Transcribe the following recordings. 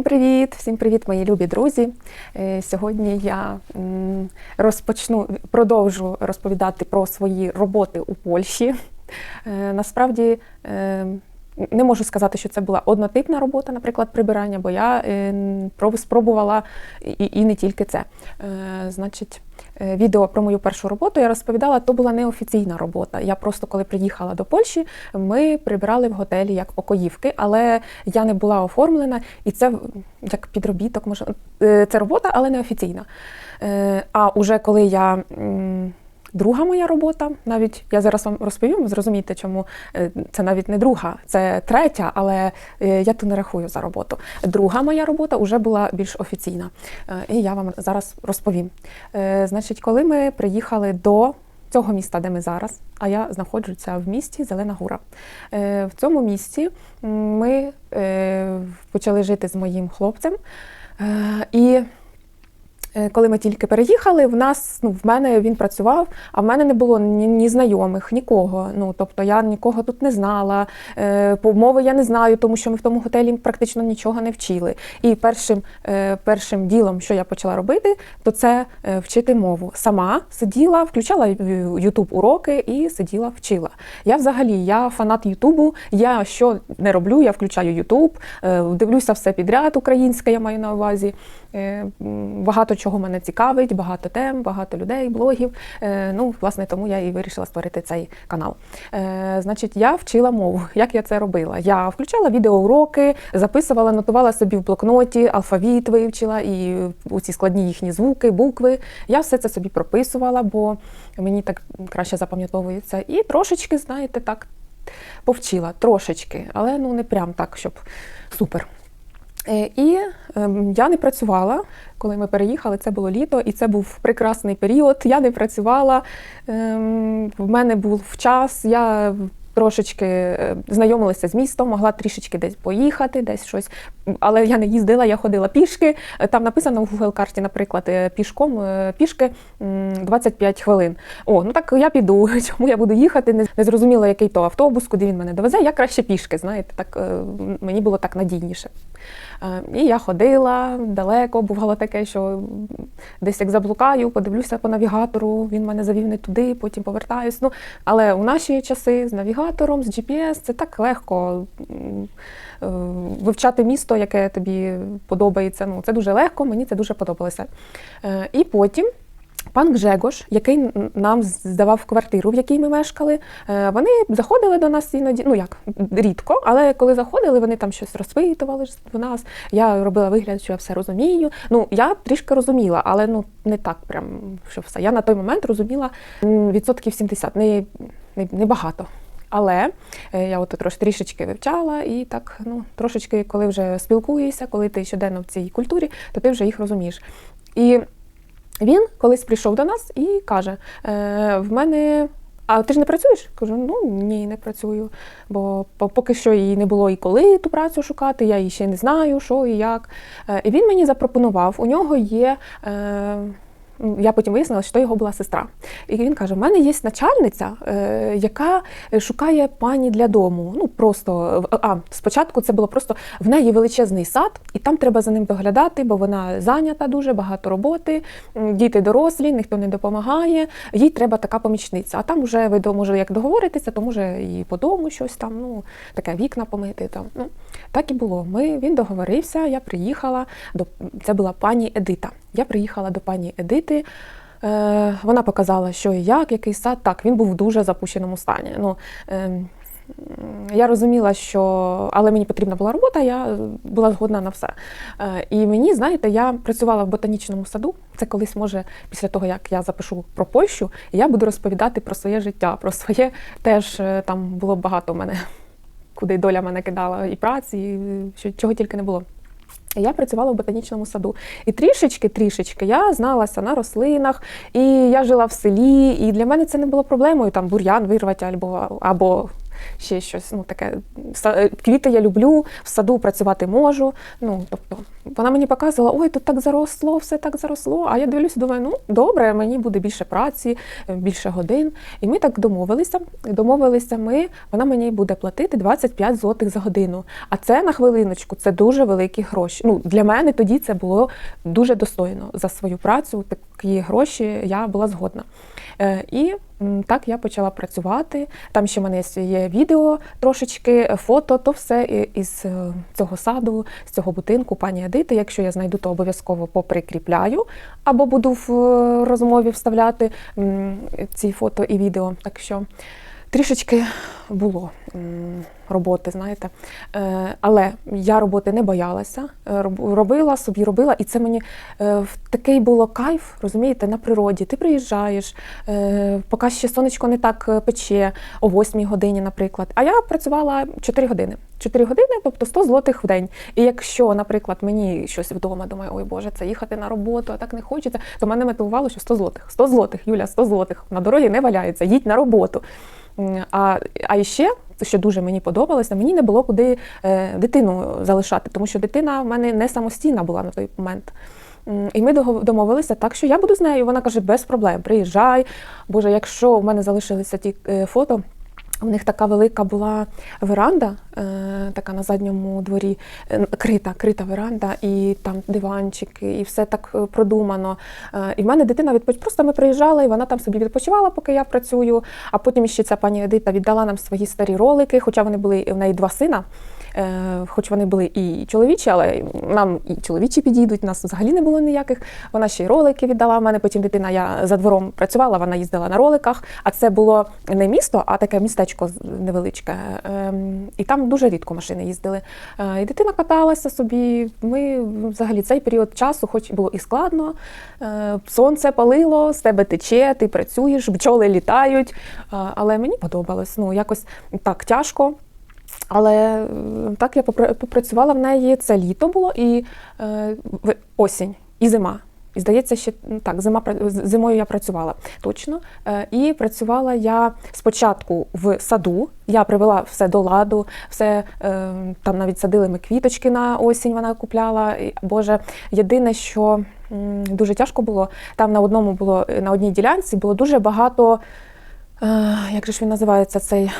Всім привіт! Всім привіт, мої любі друзі. Е, Сьогодні я розпочну продовжу розповідати про свої роботи у Польщі. Е, Насправді е, не можу сказати, що це була однотипна робота, наприклад, прибирання, бо я спробувала і, не тільки це. Значить, відео про мою першу роботу я розповідала, то була неофіційна робота. Я просто коли приїхала до Польщі, ми прибирали в готелі як покоївки, але я не була оформлена, і це як підробіток, може е, це робота, але неофіційна. Е, А уже коли я. Друга моя робота, навіть я зараз вам розповім, зрозумієте, чому е, це навіть не друга, це третя, але е, я то не рахую за роботу. Друга моя робота вже була більш офіційна. Е, І я вам зараз розповім. Значить, коли ми приїхали до цього міста, де ми зараз, а я знаходжуся в місті Зелена Гура. В цьому місті ми почали жити з моїм хлопцем. І Коли ми тільки переїхали, в нас ну в мене він працював, а в мене не було ні, ні знайомих, нікого. Ну тобто я нікого тут не знала. Е, мови я не знаю, тому що ми в тому готелі практично нічого не вчили. І першим, е, першим ділом, що я почала робити, то це е, вчити мову. Сама сиділа, включала Ютуб уроки і сиділа, вчила. Я взагалі я фанат Ютубу. Я що не роблю, я включаю Ютуб, е, дивлюся все підряд, українське я маю на увазі. Е, Багато чого мене цікавить, багато тем, багато людей, блогів. Е, Ну, власне, тому я і вирішила створити цей канал. Е, Значить, я вчила мову. Як я це робила? Я включала відеоуроки, записувала, нотувала собі в блокноті, алфавіт вивчила і усі складні їхні звуки, букви. Я все це собі прописувала, бо мені так краще запам'ятовується. І трошечки, знаєте, так повчила, трошечки, але ну не прям так, щоб супер. Е, І ем, я не працювала, коли ми переїхали. Це було літо, і це був прекрасний період. Я не працювала. ем, В мене був час. Я трошечки е, знайомилася з містом, могла трішечки десь поїхати, десь щось. Але я не їздила, я ходила пішки. Е, Там написано в Google карті, наприклад, пішком пішки 25 хвилин. О, ну так я піду. Чому я буду їхати? Не, зрозуміло, який то автобус, куди він мене довезе. Я краще пішки, знаєте, так мені було так надійніше. Е, І я ходила далеко, бувало таке, що десь як заблукаю, подивлюся по навігатору, він мене завів не туди, потім повертаюсь. Ну, але у наші часи з навігатором, з GPS це так легко е, вивчати місто, яке тобі подобається. Ну, це дуже легко, мені це дуже подобалося. Е, І потім. Пан Гжегош, який нам здавав квартиру, в якій ми мешкали, е, вони заходили до нас іноді, ну як рідко, але коли заходили, вони там щось розпитували в нас. Я робила вигляд, що я все розумію. Ну я трішки розуміла, але ну не так прям, що все. Я на той момент розуміла відсотків 70, не, не, не багато. Але е, я от трош трішечки вивчала, і так ну трошечки, коли вже спілкуєшся, коли ти щоденно в цій культурі, то ти вже їх розумієш. І він колись прийшов до нас і каже: е, в мене. А ти ж не працюєш? Кажу, ну ні, не працюю. Бо поки що її не було і коли ту працю шукати, я її ще не знаю, що і як. Е, І він мені запропонував, у нього є. Е, я потім вияснила, що то його була сестра. І він каже: в мене є начальниця, е, яка шукає пані для дому. Ну просто а спочатку це було просто в неї величезний сад, і там треба за ним доглядати, бо вона зайнята дуже багато роботи. Діти дорослі, ніхто не допомагає. Їй треба така помічниця. А там вже ви як договоритеся, то може і по дому щось там, ну таке вікна помити. Там ну так і було. Ми він договорився. Я приїхала до це була пані Едита. Я приїхала до пані Едити. Е, вона показала, що і як, який сад. Так, він був в дуже запущеному стані. Ну, е, я розуміла, що але мені потрібна була робота, я була згодна на все. Е, І мені, знаєте, я працювала в ботанічному саду. Це колись може після того, як я запишу про Польщу, я буду розповідати про своє життя, про своє теж е, там було багато в мене, куди доля мене кидала і праці, і що, чого тільки не було. Я працювала в ботанічному саду. І трішечки, трішечки я зналася на рослинах, і я жила в селі, і для мене це не було проблемою там бур'ян вирвати або, або ще щось. Ну таке е, квіти я люблю, в саду працювати можу. Ну тобто вона мені показувала, ой, тут так заросло, все так заросло. А я дивлюся, думаю, ну добре, мені буде більше праці, е, більше годин. І ми так домовилися. Домовилися ми, вона мені буде платити 25 злотих за годину. А це на хвилиночку, це дуже великі гроші. Ну для мене тоді це було дуже достойно за свою працю. Такі гроші я була згодна. Е, І так я почала працювати. Там ще в мене є- відео трошечки, е, фото, то все із е, цього саду, з цього будинку пані Едити. Якщо я знайду, то обов'язково поприкріпляю або буду в розмові вставляти ці фото і відео. Так що трішечки було роботи, знаєте. Е, Але я роботи не боялася, е, робила собі, робила, і це мені е, в такий було кайф, розумієте, на природі. Ти приїжджаєш, поки ще сонечко не так пече, о 8 годині, наприклад. А я працювала 4 години. 4 години, тобто 100 злотих в день. І якщо, наприклад, мені щось вдома, думаю, ой Боже, це їхати на роботу, а так не хочеться, то мене мотивувало, що 100 злотих. 100 злотих, Юля, 100 злотих. На дорогі не валяється, їдь на роботу. А, а ще, що дуже мені подобалося, мені не було куди е, дитину залишати, тому що дитина в мене не самостійна була на той момент. І ми домовилися так, що я буду з нею. Вона каже, без проблем, приїжджай. Боже, якщо в мене залишилися ті е, фото. У них така велика була веранда, е, така на задньому дворі, е, крита, крита веранда, і там диванчики, і все так е, продумано. І в мене дитина відпоч... Просто ми приїжджали, і вона там собі відпочивала, поки я працюю. А потім ще ця пані Едита віддала нам свої старі ролики, хоча вони були в неї два сина. Е, Хоч вони були і чоловічі, але нам і чоловічі підійдуть, нас взагалі не було ніяких. Вона ще й ролики віддала в мене. Потім дитина я за двором працювала, вона їздила на роликах. А це було не місто, а таке містечко невеличке. Ем, І там дуже рідко машини їздили. Е, І дитина каталася собі. Ми взагалі цей період часу, хоч було і складно, е, сонце палило, з тебе тече, ти працюєш, бджоли літають. Але мені подобалось. Ну, якось так тяжко. Але так я попра- попрацювала в неї. Це літо було і е, осінь, і зима. І здається, ще так, зима зимою я працювала точно. Е, І працювала я спочатку в саду. Я привела все до ладу, все е, там навіть садили ми квіточки на осінь. Вона купляла. Боже, єдине, що дуже тяжко було, там на одному було на одній ділянці було дуже багато. Е, Як же ж він називається цей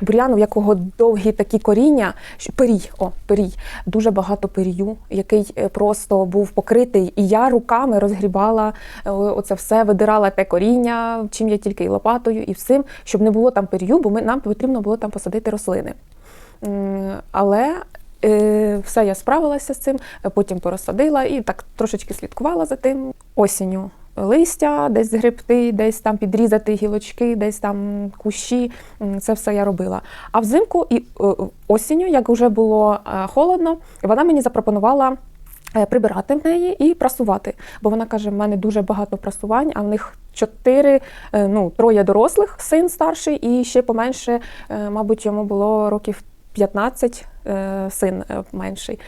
бур'ян, у якого довгі такі коріння, пирій, о, пирій, дуже багато пирію, який е, просто був покритий, і я руками розгрібала е, оце все, видирала те коріння, чим я тільки і лопатою, і всім, щоб не було там пирію, бо ми, нам потрібно було там посадити рослини. Але все я справилася з цим, потім порозсадила і так трошечки слідкувала за тим осінню. Листя, десь згребти, десь там підрізати гілочки, десь там кущі. Це все я робила. А взимку і е, осінню, як вже було е, холодно, вона мені запропонувала. е, Прибирати в неї і прасувати, бо вона каже: в мене дуже багато прасувань, а в них чотири, ну троє дорослих, син старший, і ще поменше, мабуть, йому було років 15, е, син менший.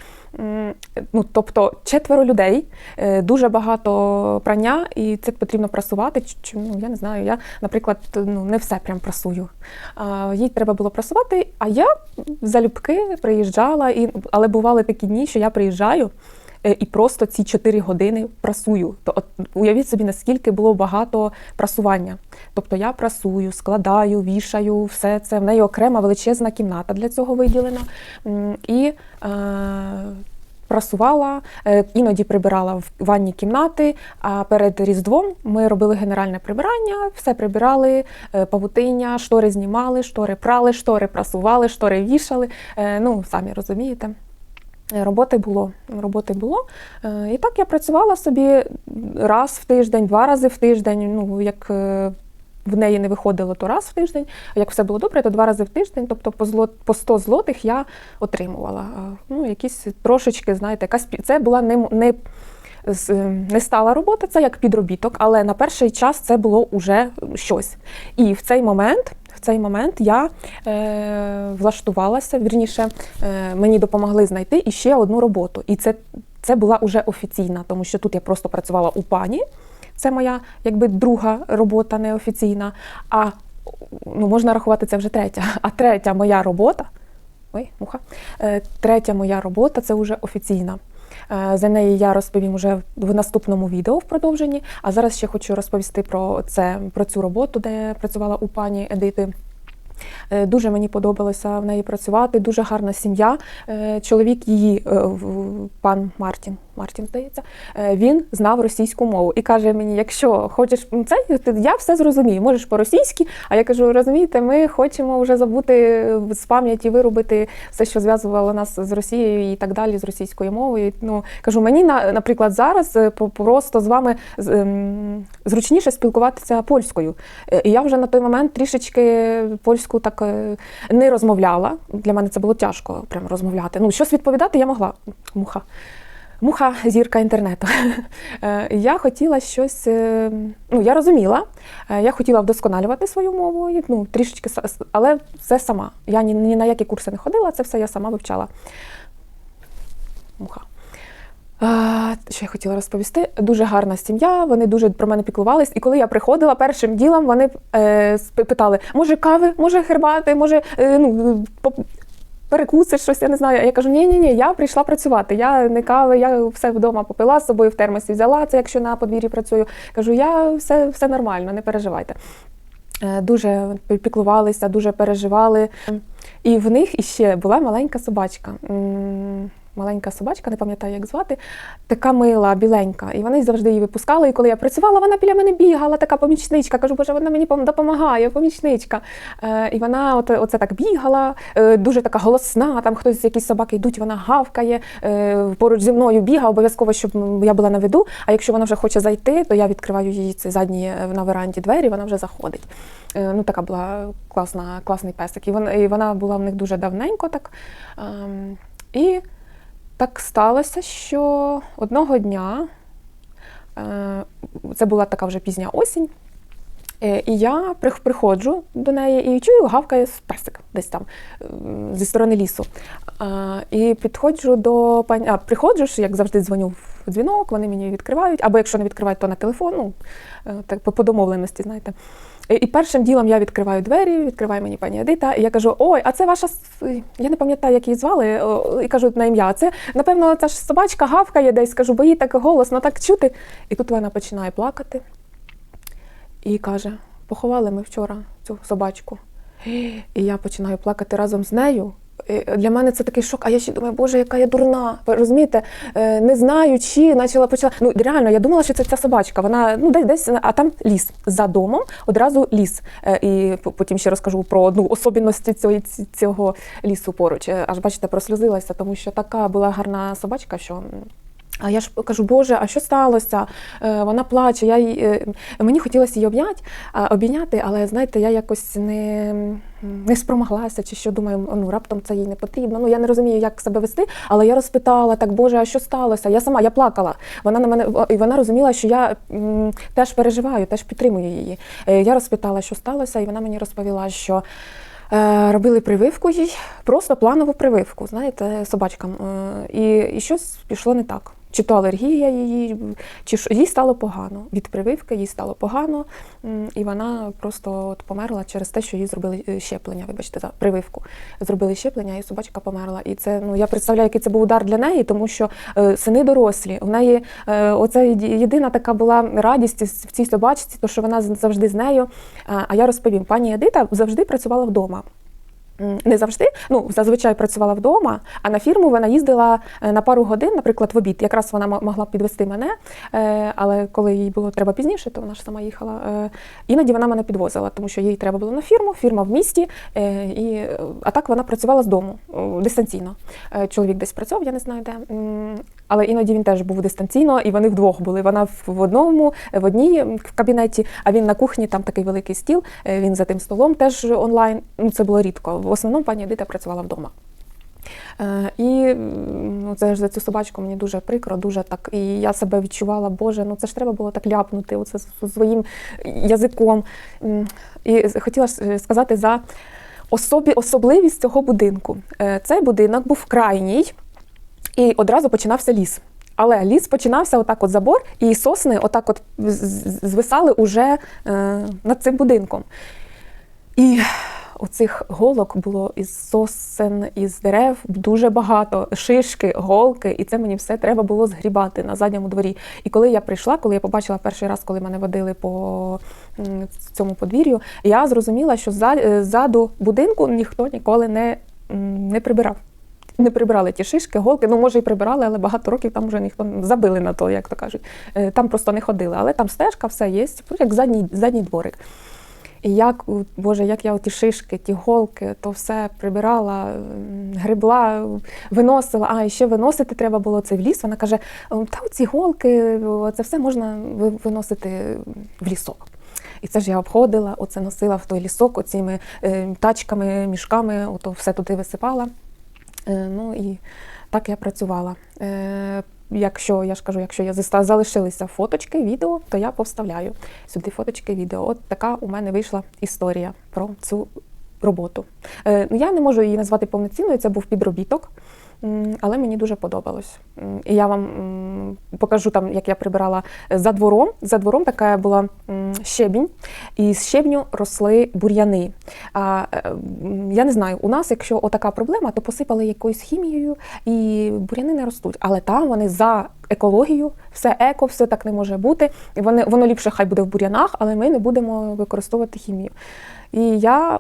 Ну, тобто четверо людей, е, дуже багато прання, і це потрібно прасувати. Чи, ну, я не знаю. Я, наприклад, ну, не все прям прасую. Їй треба було прасувати, а я залюбки приїжджала, і, але бували такі дні, що я приїжджаю. Е, І просто ці 4 години прасую. То от уявіть собі, наскільки було багато прасування. Тобто я прасую, складаю, вішаю, все це в неї окрема величезна кімната для цього виділена. І е, прасувала, е, іноді прибирала в ванні кімнати. А перед Різдвом ми робили генеральне прибирання, все прибирали, е, павутиння, штори знімали, штори прали, штори прасували, штори вішали. Ну, самі розумієте. Е, Роботи було. Роботи було. Е, І так я працювала собі раз в тиждень, два рази в тиждень. Ну, як е, в неї не виходило, то раз в тиждень. А як все було добре, то два рази в тиждень. Тобто по, зло, по 100 злотих я отримувала. Ну, якісь трошечки, знаєте, якась це була не, не, е, не стала робота, це як підробіток, але на перший час це було уже щось. І в цей момент. В цей момент я е, влаштувалася, вірніше, е, мені допомогли знайти іще одну роботу. І це, це була уже офіційна, тому що тут я просто працювала у пані. Це моя якби друга робота неофіційна. А ну, можна рахувати це вже третя. А третя моя робота. Ой, муха. Е, Третя моя робота це вже офіційна. Е, За неї я розповім уже в наступному відео в продовженні. А зараз ще хочу розповісти про це, про цю роботу, де я працювала у пані Едити. Е, Дуже мені подобалося в неї працювати, дуже гарна сім'я. Е, Чоловік її, пан Мартін, Мартін, здається, е, він знав російську мову і каже мені: якщо хочеш це, я все зрозумію, можеш по-російськи. А я кажу, розумієте, ми хочемо вже забути з пам'яті, виробити все, що зв'язувало нас з Росією і так далі, з російською мовою. Ну кажу, мені на- наприклад, зараз е, просто з вами ем, зручніше спілкуватися польською. Е, І я вже на той момент трішечки польську так е, не розмовляла. Для мене це було тяжко прямо розмовляти. Ну, щось відповідати я могла. Муха. Муха зірка інтернету. Е, Я хотіла щось, е, ну я розуміла, е, я хотіла вдосконалювати свою мову, ну трішечки, але все сама. Я ні, ні на які курси не ходила, це все я сама вивчала. Муха. Що я хотіла розповісти? Дуже гарна сім'я, вони дуже про мене піклувались. І коли я приходила першим ділом, вони е, питали: може кави, може гербати, може е, ну, перекусиш щось, я не знаю. Я кажу, ні, ні, ні, я прийшла працювати. Я не кави, я все вдома попила з собою в термосі взяла це, якщо на подвір'ї працюю. Кажу, я все, все нормально, не переживайте. Е, Дуже піклувалися, дуже переживали. І в них іще була маленька собачка. Маленька собачка, не пам'ятаю, як звати, така мила, біленька. І вони завжди її випускали. І коли я працювала, вона біля мене бігала, така помічничка. Кажу, боже, вона мені допомагає, помічничка. Е, і вона от, оце так бігала, е, дуже така голосна. Там хтось, якісь собаки йдуть, вона гавкає. Е, поруч зі мною бігає, обов'язково, щоб я була на виду. А якщо вона вже хоче зайти, то я відкриваю її ці задні е, на веранді двері, вона вже заходить. Е, ну, така була класна, класний песик. І вона, і вона була в них дуже давненько так. Ем, і так сталося, що одного дня, е, це була така вже пізня осінь, е, і я приходжу до неї і чую, гавкає песик десь там зі сторони лісу. І підходжу до пані, а приходжу як завжди, дзвоню в дзвінок, вони мені відкривають, або якщо не відкривають, то на телефон, ну, е, так по домовленості, знаєте. І- І першим ділом я відкриваю двері, відкриває мені пані Едита, і я кажу: ой, а це ваша я не пам'ятаю, як її звали, і кажу на ім'я. Це, напевно, ця ж собачка гавкає десь, кажу, бо їй так голосно, так чути. І тут вона починає плакати і каже: поховали ми вчора цю собачку. І я починаю плакати разом з нею. І Для мене це такий шок. А я ще думаю, боже, яка я дурна. Розумієте, Е, не знаю, чи почала почала. Ну реально, я думала, що це ця собачка. Вона ну десь десь, а там ліс за домом, одразу ліс. Е, І потім ще розкажу про одну особливості цього, цього лісу поруч. Е, Аж бачите, прослюзилася, тому що така була гарна собачка, що. А я ж кажу, Боже, а що сталося? Е, вона плаче. Я е, мені хотілося її обняти, обійняти, але знаєте, я якось не, не спромоглася, чи що думаю, ну раптом це їй не потрібно. Ну я не розумію, як себе вести, але я розпитала так, Боже, а що сталося? Я сама я плакала. Вона на мене і вона розуміла, що я теж переживаю, теж підтримую її. Е, Я розпитала, що сталося, і вона мені розповіла, що. Робили прививку їй, просто планову прививку, знаєте, собачкам. І, і щось пішло не так. Чи то алергія її, чи що їй стало погано. Від прививки їй стало погано, і вона просто от померла через те, що їй зробили е, щеплення. Вибачте, за прививку. Зробили щеплення, і собачка померла. І це ну я представляю, який це був удар для неї, тому що е, сини дорослі. В неї е, оце єдина така була радість в цій собачці, то що вона завжди з нею. А я розповім, пані Едита завжди працювала вдома. Не завжди, ну зазвичай працювала вдома, а на фірму вона їздила е, на пару годин, наприклад, в обід. Якраз вона могла підвести мене, е, але коли їй було треба пізніше, то вона ж сама їхала. е, Іноді вона мене підвозила, тому що їй треба було на фірму, фірма в місті, і, а так вона працювала з дому дистанційно. Чоловік десь працював, я не знаю де. Але іноді він теж був дистанційно, і вони вдвох були. Вона в- одному, в одній в кабінеті, а він на кухні, там такий великий стіл. Він за тим столом теж онлайн. Ну це було рідко. В основному пані Едита працювала вдома. Е, І ну, це ж за цю собачку мені дуже прикро, дуже так. І я себе відчувала, Боже, ну це ж треба було так ляпнути оце своїм язиком. І хотіла е, сказати за особі, особливість цього будинку. Е, Цей будинок був крайній, і одразу починався ліс. Але ліс починався отак, от забор, і сосни отак от звисали уже над цим будинком. І оцих голок було із сосен, із дерев дуже багато, шишки, голки, і це мені все треба було згрібати на задньому дворі. І коли я прийшла, коли я побачила перший раз, коли мене водили по цьому подвір'ю, я зрозуміла, що е, ззаду будинку ніхто ніколи не, не прибирав. Не прибирали ті шишки, голки. Ну, може, і прибирали, але багато років там вже ніхто забили на то, як то кажуть. Е, Там просто не ходили. Але там стежка, все є, як задній, задній дворик. І як, Боже, як я ті шишки, ті голки, то все прибирала, грибла, виносила. А, і ще виносити треба було це в ліс. Вона каже: «М, та ці голки, це все можна виносити в лісок. І це ж я обходила, оце носила в той лісок, оціми е, тачками, мішками, ото все туди висипала. Е, ну і так я працювала. Якщо я ж кажу, якщо я залишилися фоточки, відео, то я повставляю сюди фоточки, відео. От така у мене вийшла історія про цю роботу. Е, ну, я не можу її назвати повноцінною, це був підробіток. Але мені дуже подобалось. І я вам покажу там, як я прибирала за двором. За двором така була щебінь, і з щебню росли бур'яни. А, е, я не знаю, у нас, якщо отака проблема, то посипали якоюсь хімією і бур'яни не ростуть. Але там вони за екологію, все еко, все так не може бути. Вони, воно ліпше хай буде в бур'янах, але ми не будемо використовувати хімію. І я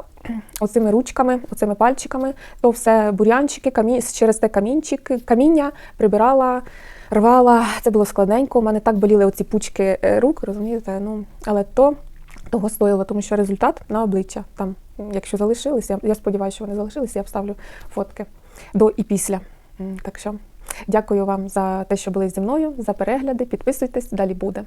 оцими ручками, оцими пальчиками, то все бур'янчики, камі... через те камінчик, каміння прибирала, рвала. Це було складненько. У мене так боліли оці пучки е, рук, розумієте? Ну, але то того стоїло, тому що результат на обличчя. Там, якщо залишилися, я сподіваюся, що вони залишилися, я вставлю фотки до і після. Так що дякую вам за те, що були зі мною, за перегляди. Підписуйтесь, далі буде.